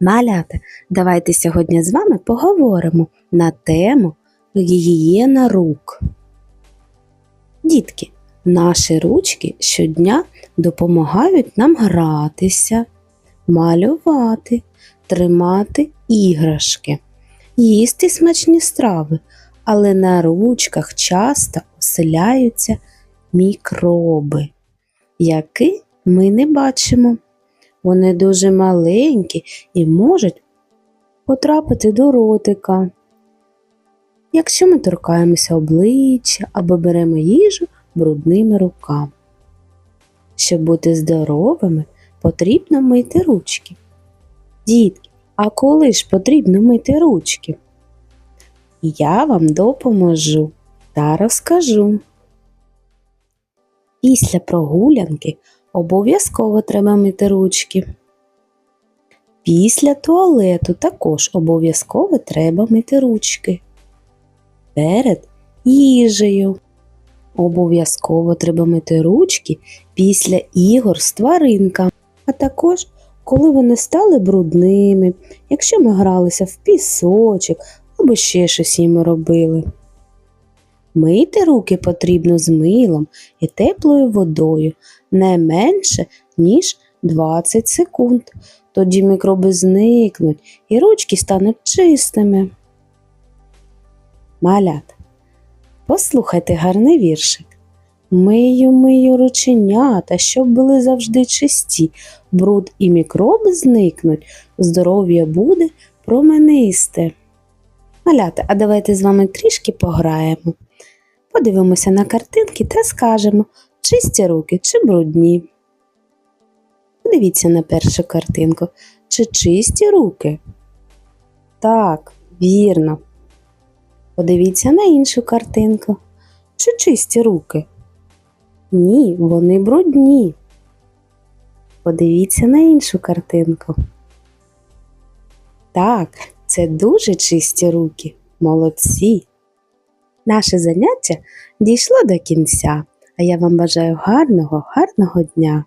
Малята, давайте сьогодні з вами поговоримо на тему гігієна рук. Дітки, наші ручки щодня допомагають нам гратися, малювати, тримати іграшки, їсти смачні страви, але на ручках часто оселяються мікроби, які ми не бачимо. Вони дуже маленькі і можуть потрапити до ротика. Якщо ми торкаємося обличчя або беремо їжу брудними руками. Щоб бути здоровими, потрібно мити ручки. Дітки, а коли ж потрібно мити ручки? Я вам допоможу та розкажу. Після прогулянки обов'язково треба мити ручки. Після туалету також обов'язково треба мити ручки. Перед їжею. Обов'язково треба мити ручки після ігор з тваринками, а також коли вони стали брудними, якщо ми гралися в пісочок або ще щось їм робили. Мити руки потрібно з милом і теплою водою не менше, ніж 20 секунд. Тоді мікроби зникнуть і ручки стануть чистими. Малят, послухайте гарний віршик. Мию, мию рученята, щоб були завжди чисті, бруд і мікроби зникнуть, здоров'я буде променисте. Малята, а давайте з вами трішки пограємо. Подивимося на картинки та скажемо, чисті руки чи брудні. Подивіться на першу картинку. Чи чисті руки? Так, вірно. Подивіться на іншу картинку. Чи чисті руки? Ні, вони брудні. Подивіться на іншу картинку. Так, це дуже чисті руки. Молодці. Наше заняття дійшло до кінця, а я вам бажаю гарного, гарного дня.